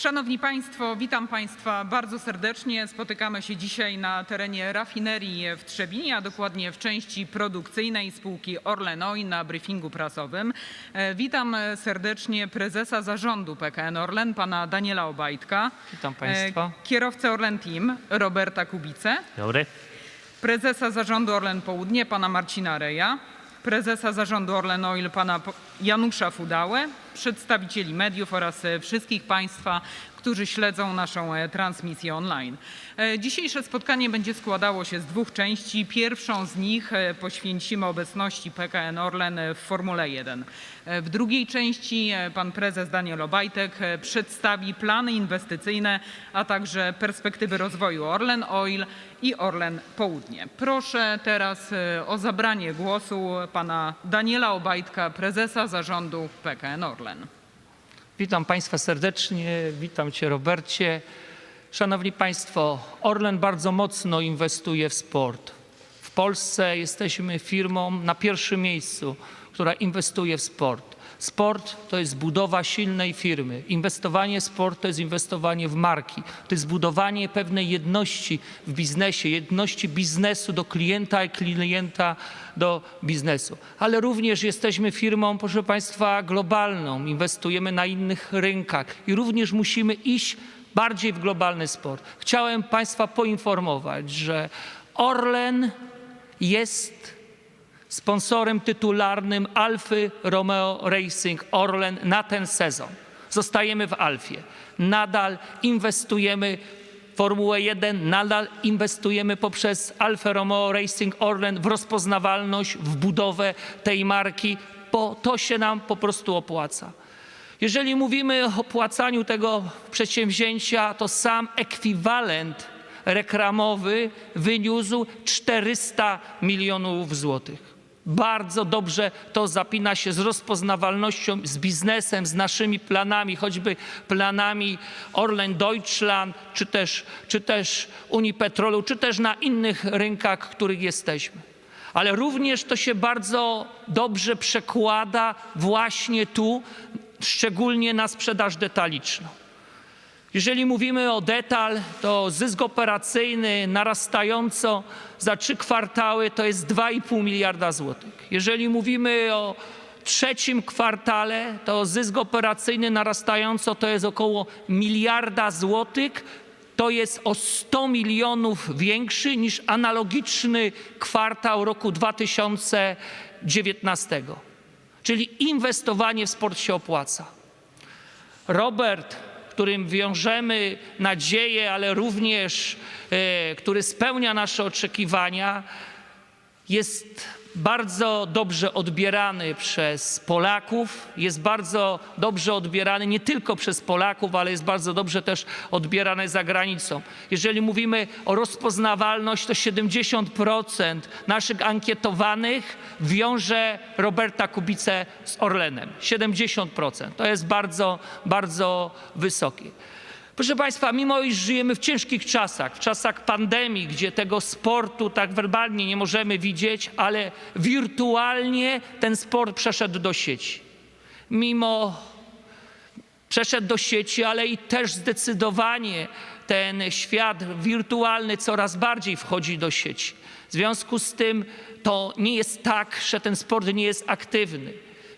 Szanowni Państwo, witam Państwa bardzo serdecznie. Spotykamy się dzisiaj na terenie rafinerii w Trzebinie, a dokładnie w części produkcyjnej spółki Orlen Oil na briefingu prasowym. E, Witam serdecznie prezesa zarządu PKN Orlen, pana Daniela Obajtka. Witam państwa. E, Kierowcę Orlen Team, Roberta Kubice. Dobry. prezesa zarządu Orlen Południe pana Marcina Reja, prezesa zarządu Orlen Oil pana Janusza Fudałę, przedstawicieli mediów oraz e, wszystkich państwa, którzy śledzą naszą e, transmisję online. E, Dzisiejsze spotkanie będzie składało się z dwóch części. Pierwszą z nich poświęcimy obecności PKN Orlen w Formule 1. E, W drugiej części pan prezes Daniel Obajtek przedstawi plany inwestycyjne, a także perspektywy rozwoju Orlen Oil i Orlen Południe. Proszę teraz o zabranie głosu pana Daniela Obajtka, prezesa zarządu PKN Orlen. Witam Państwa serdecznie, witam Cię Robercie. Szanowni Państwo, Orlen bardzo mocno inwestuje w sport. W Polsce jesteśmy firmą na pierwszym miejscu, która inwestuje w sport. Sport to jest budowa silnej firmy. Inwestowanie w sport to jest inwestowanie w marki. To jest budowanie pewnej jedności w biznesie, jedności biznesu do klienta i klienta do biznesu. Ale również jesteśmy firmą, proszę Państwa, globalną. Inwestujemy na innych rynkach i również musimy iść bardziej w globalny sport. Chciałem Państwa poinformować, że Orlen jest sponsorem tytularnym Alfy Romeo Racing Orlen na ten sezon. Zostajemy w Alfie. Nadal inwestujemy w Formułę 1, nadal inwestujemy poprzez Alfa Romeo Racing Orlen w rozpoznawalność, w budowę tej marki, bo to się nam po prostu opłaca. Jeżeli mówimy o opłacaniu tego przedsięwzięcia, to sam ekwiwalent reklamowy wyniósł 400 milionów złotych. Bardzo dobrze to zapina się z rozpoznawalnością, z biznesem, z naszymi planami, choćby planami Orlen Deutschland, czy też, czy też Unii Petrolu, czy też na innych rynkach, których jesteśmy. Ale również to się bardzo dobrze przekłada właśnie tu, szczególnie na sprzedaż detaliczną. Jeżeli mówimy o detal, to zysk operacyjny narastająco za trzy kwartały to jest 2,5 miliarda złotych. Jeżeli mówimy o trzecim kwartale, to zysk operacyjny narastająco to jest około miliarda złotych. To jest o 100 milionów większy niż analogiczny kwartał roku 2019. Czyli inwestowanie w sport się opłaca. Robert, którym wiążemy nadzieję, ale również e, który spełnia nasze oczekiwania, jest bardzo dobrze odbierany przez Polaków, jest bardzo dobrze odbierany nie tylko przez Polaków, ale jest bardzo dobrze też odbierany za granicą. Jeżeli mówimy o rozpoznawalność, to 70% naszych ankietowanych wiąże Roberta Kubicę z Orlenem. 70%. To jest bardzo, bardzo wysokie. Proszę Państwa, mimo iż żyjemy w ciężkich czasach, w czasach pandemii, gdzie tego sportu tak werbalnie nie możemy widzieć, ale wirtualnie ten sport przeszedł do sieci. Mimo przeszedł do sieci, ale i też zdecydowanie ten świat wirtualny coraz bardziej wchodzi do sieci. W związku z tym to nie jest tak, że ten sport nie jest aktywny.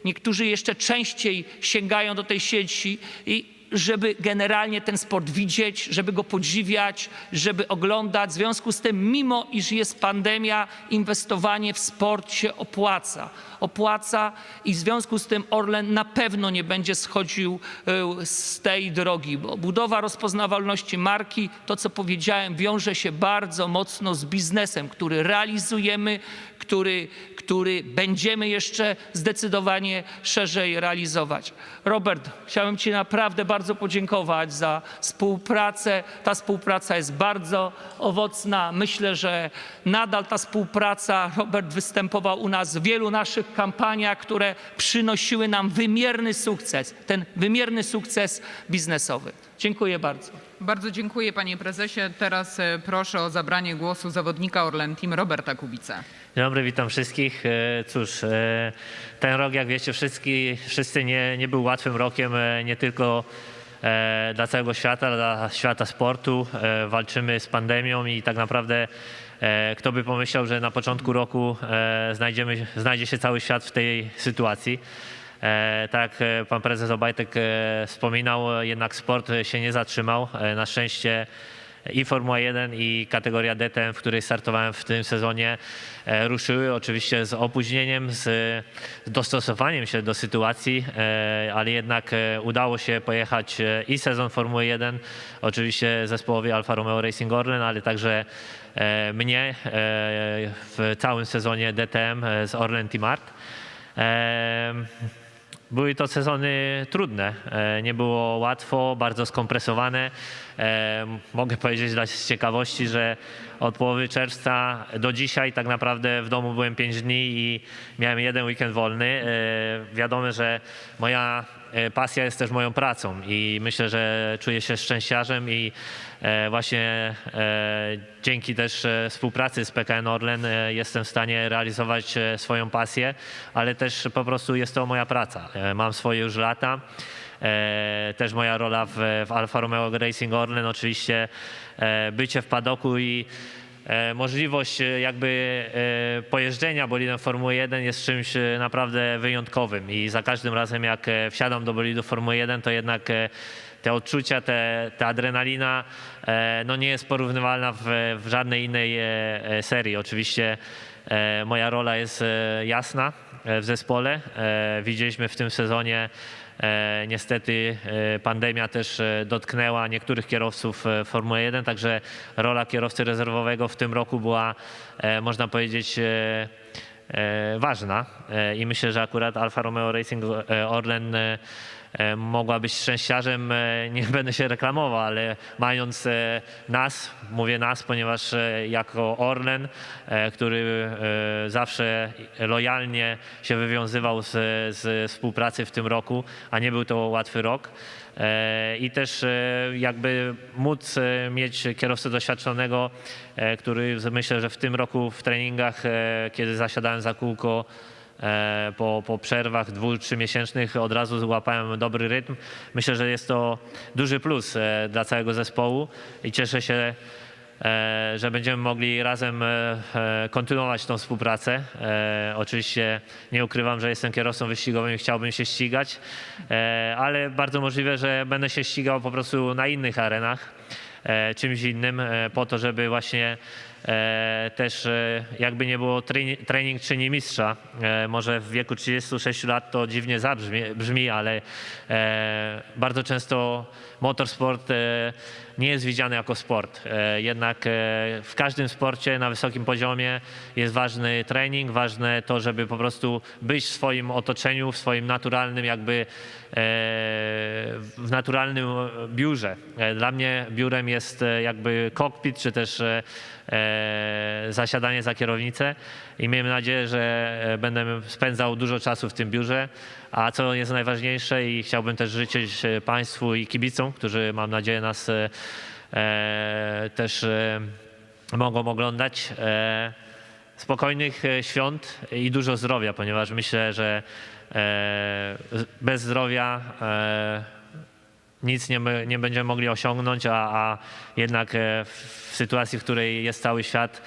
Niektórzy jeszcze częściej sięgają do tej sieci i żeby generalnie ten sport widzieć, żeby go podziwiać, żeby oglądać. W związku z tym, mimo iż jest pandemia, inwestowanie w sport się opłaca. Opłaca i w związku z tym Orlen na pewno nie będzie schodził e, z tej drogi, bo budowa rozpoznawalności marki, to co powiedziałem, wiąże się bardzo mocno z biznesem, który realizujemy, który, który będziemy jeszcze zdecydowanie szerzej realizować. Robert, chciałem Ci naprawdę bardzo podziękować za współpracę. Ta współpraca jest bardzo owocna. Myślę, że nadal ta współpraca, Robert występował u nas w wielu naszych kampaniach, które przynosiły nam wymierny sukces, ten wymierny sukces biznesowy. Dziękuję bardzo. Bardzo dziękuję panie prezesie. Teraz e, proszę o zabranie głosu zawodnika Orlen Team Roberta Kubica. Dzień dobry, witam wszystkich. E, Cóż, e, ten rok, jak wiecie, wszyscy, wszyscy nie, nie był łatwym rokiem, nie tylko dla całego świata, dla świata sportu. Walczymy z pandemią i tak naprawdę kto by pomyślał, że na początku roku e, znajdziemy, znajdzie się cały świat w tej sytuacji. E, tak e, pan prezes Obajtek e, wspominał, e, jednak sport e, się nie zatrzymał. E, na szczęście i Formuła 1 i kategoria DTM, w której startowałem w tym sezonie, e, ruszyły oczywiście z opóźnieniem, z dostosowaniem się do sytuacji, e, ale jednak e, udało się pojechać i sezon Formuły 1, oczywiście zespołowi Alfa Romeo Racing Orlen, ale także mnie w całym sezonie DTM z Orlen Team Art. Były to sezony trudne. Nie było łatwo, bardzo skompresowane. E, Mogę powiedzieć dla ciekawości, że od połowy czerwca do dzisiaj tak naprawdę w domu byłem 5 dni i miałem jeden weekend wolny. E, Wiadomo, że moja e, pasja jest też moją pracą i myślę, że czuję się szczęściarzem i właśnie dzięki też współpracy z PKN Orlen jestem w stanie realizować swoją pasję, ale też po prostu jest to moja praca. Mam swoje już lata. E, Też moja rola w, w Alfa Romeo Racing Orlen, oczywiście e, bycie w padoku i e, możliwość jakby pojeżdżenia bolidem Formuły 1 jest czymś naprawdę wyjątkowym i za każdym razem jak wsiadam do bolidu Formuły 1, to jednak te odczucia, te, ta adrenalina no nie jest porównywalna w, w żadnej innej serii. Oczywiście moja rola jest jasna w zespole. Widzieliśmy w tym sezonie Niestety e, pandemia też e, dotknęła niektórych kierowców e, Formuły 1, także rola kierowcy rezerwowego w tym roku była, e, można powiedzieć, e, e, ważna. E, i myślę, że akurat Alfa Romeo Racing e, Orlen e, e, mogła być szczęściarzem, e, nie będę się reklamował, ale mając e, nas, mówię nas, ponieważ e, jako Orlen, e, który e, zawsze lojalnie się wywiązywał z, z współpracy w tym roku, a nie był to łatwy rok. E, I też e, jakby móc e, mieć kierowcę doświadczonego, e, który myślę, że w tym roku w treningach, e, kiedy zasiadałem za kółko, e, po, po przerwach dwu, trzymiesięcznych od razu złapałem dobry rytm. Myślę, że jest to duży plus e, dla całego zespołu i cieszę się, e, że będziemy mogli razem e, e, kontynuować tą współpracę. E, Oczywiście nie ukrywam, że jestem kierowcą wyścigowym i chciałbym się ścigać, e, ale bardzo możliwe, że będę się ścigał po prostu na innych arenach e, czymś innym, e, po to, żeby właśnie e, też e, jakby nie było trening, czyni mistrza. E, może w wieku 36 lat to dziwnie zabrzmi, brzmi, ale e, bardzo często motorsport e, nie jest widziany jako sport. E, jednak e, w każdym sporcie na wysokim poziomie jest ważny trening, ważne to, żeby po prostu być w swoim otoczeniu, w swoim naturalnym jakby w naturalnym biurze. Dla mnie biurem jest jakby kokpit, czy też zasiadanie za kierownicę i miejmy nadzieję, że będę spędzał dużo czasu w tym biurze. A co jest najważniejsze i chciałbym też życzyć Państwu i kibicom, którzy mam nadzieję nas e, e, też e, mogą oglądać. Spokojnych świąt i dużo zdrowia, ponieważ myślę, że bez zdrowia nic nie, nie będziemy mogli osiągnąć, a, a jednak w sytuacji, w której jest cały świat,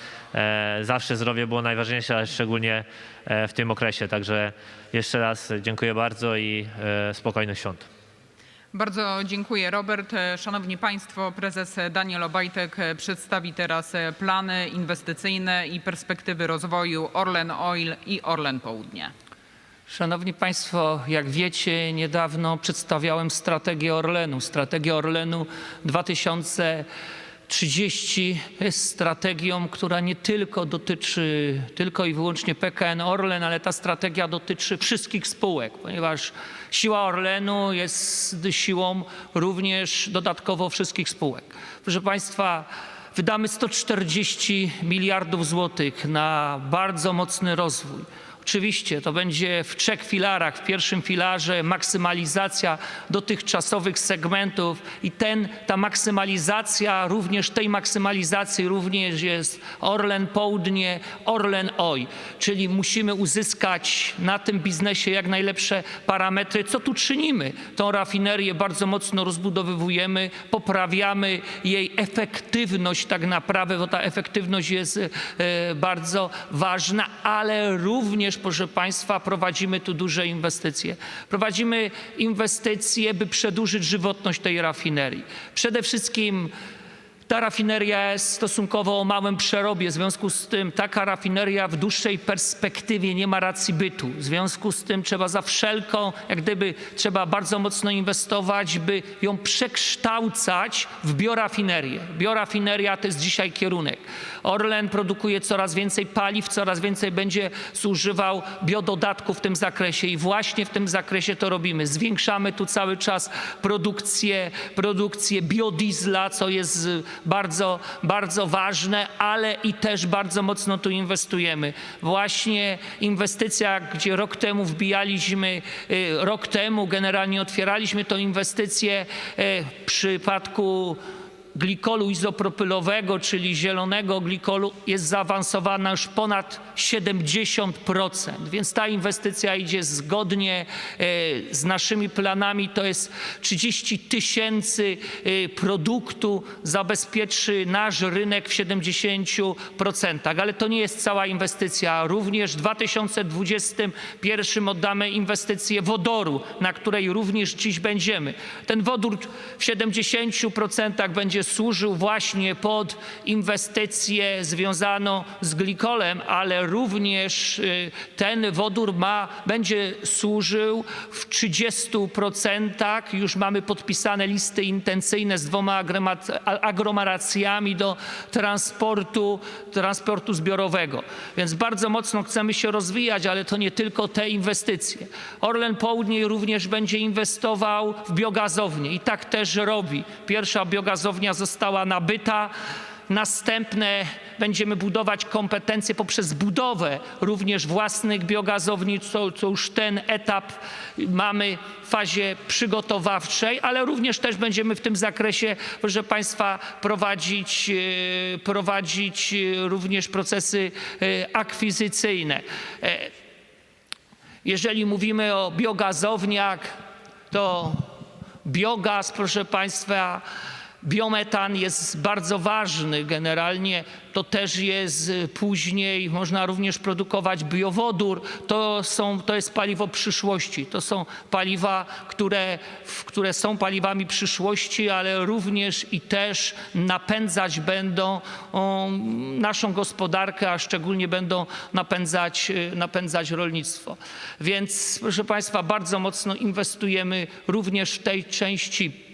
zawsze zdrowie było najważniejsze, szczególnie w tym okresie. Także jeszcze raz dziękuję bardzo i spokojnych świąt. Bardzo dziękuję Robert. Szanowni Państwo, prezes Daniel Obajtek przedstawi teraz plany inwestycyjne i perspektywy rozwoju Orlen Oil i Orlen Południe. Szanowni Państwo, jak wiecie, niedawno przedstawiałem strategię Orlenu. Strategia Orlenu 2030 jest strategią, która nie tylko dotyczy tylko i wyłącznie PKN Orlen, ale ta strategia dotyczy wszystkich spółek, ponieważ siła Orlenu jest siłą również dodatkowo wszystkich spółek. Proszę Państwa, Wydamy 140 miliardów złotych na bardzo mocny rozwój. Oczywiście to będzie w trzech filarach. W pierwszym filarze maksymalizacja dotychczasowych segmentów i ten, ta maksymalizacja, również tej maksymalizacji również jest Orlen Południe, Orlen OJ. Czyli musimy uzyskać na tym biznesie jak najlepsze parametry. Co tu czynimy? Tą rafinerię bardzo mocno rozbudowywujemy, poprawiamy jej efektywność tak naprawdę, bo ta efektywność jest e, bardzo ważna, ale również, proszę Państwa, prowadzimy tu duże inwestycje. Prowadzimy inwestycje, by przedłużyć żywotność tej rafinerii. Przede wszystkim ta rafineria jest stosunkowo o małym przerobie, w związku z tym taka rafineria w dłuższej perspektywie nie ma racji bytu. W związku z tym trzeba za wszelką, jak gdyby trzeba bardzo mocno inwestować, by ją przekształcać w biorafinerię. Biorafineria to jest dzisiaj kierunek. Orlen produkuje coraz więcej paliw, coraz więcej będzie zużywał biododatków w tym zakresie i właśnie w tym zakresie to robimy. Zwiększamy tu cały czas produkcję, produkcję biodiesla, co jest bardzo, bardzo ważne, ale i też bardzo mocno tu inwestujemy. Właśnie inwestycja, gdzie rok temu wbijaliśmy, y, rok temu generalnie otwieraliśmy tą inwestycję y, w przypadku glikolu izopropylowego, czyli zielonego glikolu, jest zaawansowana już ponad 70%. Więc ta inwestycja idzie zgodnie e, z naszymi planami. To jest 30 tysięcy e, produktu zabezpieczy nasz rynek w 70%. Ale to nie jest cała inwestycja. Również w 2021 oddamy inwestycję wodoru, na której również dziś będziemy. Ten wodór w 70% będzie służył właśnie pod inwestycję związaną z glikolem, ale również y, ten wodór ma, będzie służył w 30%. Już mamy podpisane listy intencyjne z dwoma aglomeracjami do transportu, transportu zbiorowego. Więc bardzo mocno chcemy się rozwijać, ale to nie tylko te inwestycje. Orlen Południe również będzie inwestował w biogazownię i tak też robi. Pierwsza biogazownia została nabyta. Następne będziemy budować kompetencje poprzez budowę również własnych biogazowni, co, co już ten etap mamy w fazie przygotowawczej, ale również też będziemy w tym zakresie, proszę Państwa, prowadzić, e, prowadzić e, również procesy e, akwizycyjne. Jeżeli mówimy o biogazowniach, to biogaz, proszę Państwa, biometan jest bardzo ważny. Generalnie to też jest y, później, można również produkować biowodór. To, są, to jest paliwo przyszłości. To są paliwa, które, które są paliwami przyszłości, ale również i też napędzać będą naszą gospodarkę, a szczególnie będą napędzać, y, napędzać rolnictwo. Więc proszę Państwa, bardzo mocno inwestujemy również w tej części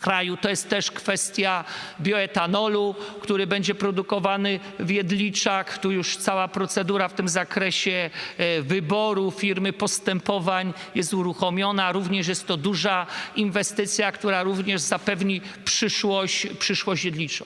kraju. To jest też kwestia bioetanolu, który będzie produkowany w Jedliczach. Tu już cała procedura w tym zakresie e, wyboru firmy, postępowań jest uruchomiona. Również jest to duża inwestycja, która również zapewni przyszłość, przyszłość Jedliczą.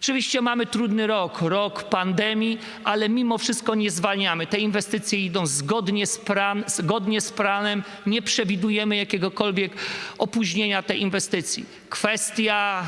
Oczywiście mamy trudny rok, rok pandemii, ale mimo wszystko nie zwalniamy. Te inwestycje idą zgodnie z, plan, zgodnie z planem. Nie przewidujemy jakiegokolwiek opóźnienia tej inwestycji. Kwestia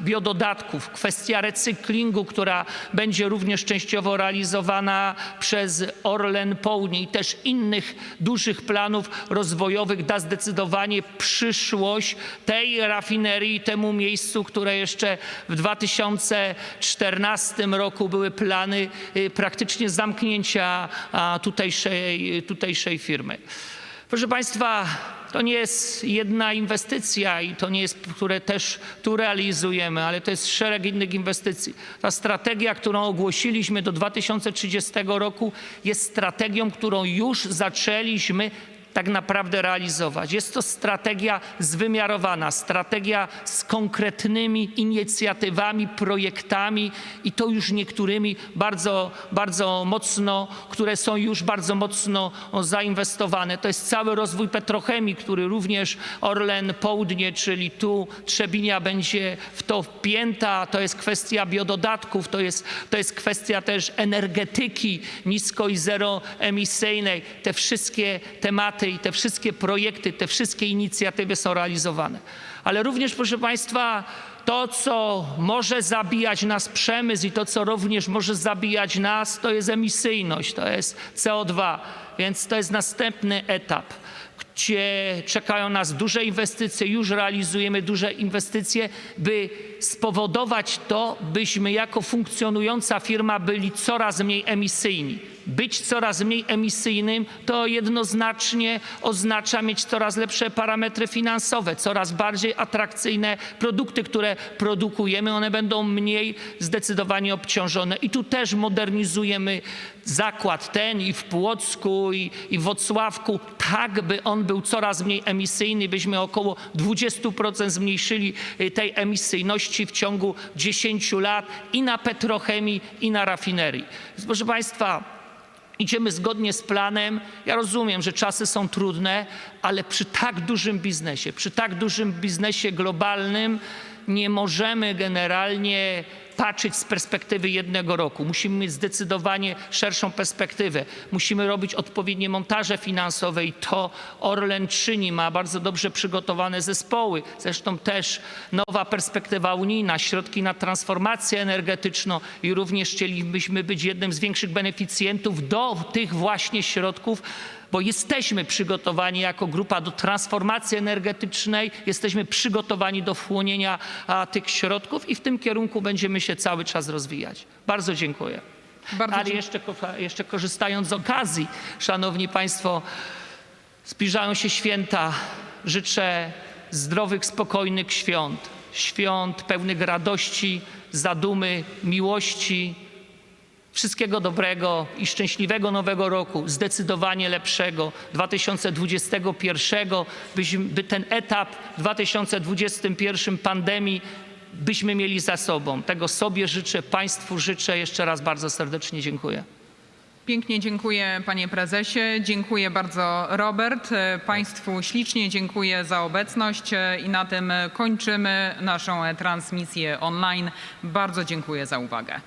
biododatków, kwestia recyklingu, która będzie również częściowo realizowana przez Orlen Południe i też innych dużych planów rozwojowych da zdecydowanie przyszłość tej rafinerii, temu miejscu, które jeszcze w 2014 roku były plany y, praktycznie zamknięcia tutejszej, tutejszej firmy. Proszę Państwa, to nie jest jedna inwestycja i to nie jest, które też tu realizujemy, ale to jest szereg innych inwestycji. Ta strategia, którą ogłosiliśmy do 2030 roku jest strategią, którą już zaczęliśmy tak naprawdę realizować. Jest to strategia zwymiarowana, strategia z konkretnymi inicjatywami, projektami i to już niektórymi bardzo, bardzo mocno, które są już bardzo mocno zainwestowane. To jest cały rozwój petrochemii, który również Orlen Południe, czyli tu Trzebinia będzie w to wpięta. To jest kwestia biododatków, to jest, to jest kwestia też energetyki nisko i zeroemisyjnej. Te wszystkie tematy i te wszystkie projekty, te wszystkie inicjatywy są realizowane. Ale również, proszę Państwa, to, co może zabijać nas przemysł i to, co również może zabijać nas, to jest emisyjność, to jest CO2. Więc to jest następny etap, gdzie czekają nas duże inwestycje, już realizujemy duże inwestycje, by spowodować to, byśmy jako funkcjonująca firma byli coraz mniej emisyjni. Być coraz mniej emisyjnym to jednoznacznie oznacza mieć coraz lepsze parametry finansowe, coraz bardziej atrakcyjne produkty, które produkujemy, one będą mniej zdecydowanie obciążone. I tu też modernizujemy zakład ten i w Płocku, i, i w Wocławku, tak by on był coraz mniej emisyjny, byśmy około 20% zmniejszyli y, tej emisyjności w ciągu 10 lat i na petrochemii, i na rafinerii. Proszę Państwa, Idziemy zgodnie z planem. Ja rozumiem, że czasy są trudne, ale przy tak dużym biznesie, przy tak dużym biznesie globalnym nie możemy generalnie patrzeć z perspektywy jednego roku. Musimy mieć zdecydowanie szerszą perspektywę. Musimy robić odpowiednie montaże finansowe i to Orlen czyni. Ma bardzo dobrze przygotowane zespoły. Zresztą też nowa perspektywa unijna, środki na transformację energetyczną i również chcielibyśmy być jednym z większych beneficjentów do tych właśnie środków, bo jesteśmy przygotowani jako grupa do transformacji energetycznej, jesteśmy przygotowani do wchłonienia tych środków i w tym kierunku będziemy się cały czas rozwijać. Bardzo dziękuję. Bardzo Ale jeszcze, jeszcze korzystając z okazji, Szanowni Państwo, zbliżają się święta. Życzę zdrowych, spokojnych świąt. Świąt pełnych radości, zadumy, miłości, Wszystkiego dobrego i szczęśliwego nowego roku, zdecydowanie lepszego 2021, byśmy, by ten etap w 2021 pandemii byśmy mieli za sobą. Tego sobie życzę, Państwu życzę. Jeszcze raz bardzo serdecznie dziękuję. Pięknie dziękuję panie prezesie. Dziękuję bardzo Robert. Państwu ślicznie dziękuję za obecność i na tym kończymy naszą transmisję online. Bardzo dziękuję za uwagę.